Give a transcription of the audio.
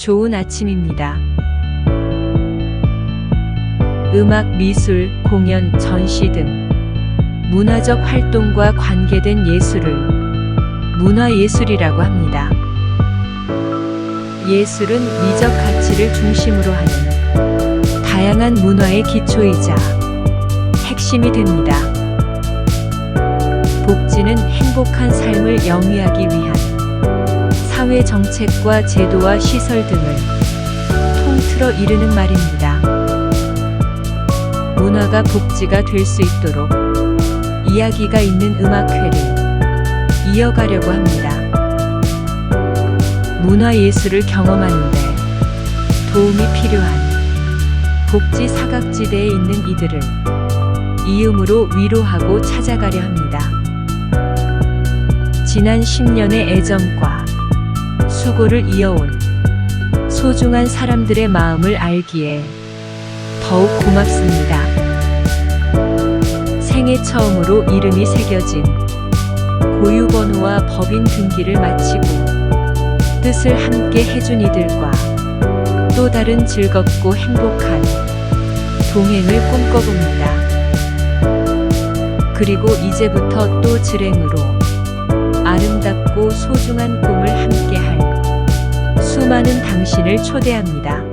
좋은 아침입니다. 음악, 미술, 공연, 전시 등 문화적 활동과 관계된 예술을 문화예술이라고 합니다. 예술은 미적 가치를 중심으로 하는 다양한 문화의 기초이자 핵심이 됩니다. 복지는 행복한 삶을 영위하기 위한 사회 정책과 제도와 시설 등을 통틀어 이르는 말입니다. 문화가 복지가 될 수 있도록 이야기가 있는 음악회를 이어가려고 합니다. 문화예술을 경험하는데 도움이 필요한 복지 사각지대에 있는 이들을 이음으로 위로하고 찾아가려 합니다. 지난 10년의 애정과 수고를 이어온 소중한 사람들의 마음을 알기에 더욱 고맙습니다. 생애 처음으로 이름이 새겨진 고유번호와 법인 등기를 마치고 뜻을 함께 해준 이들과 또 다른 즐겁고 행복한 동행을 꿈꿔봅니다. 그리고 이제부터 또 질행으로 아름답고 소중한 꿈을 함께할 수많은 당신을 초대합니다.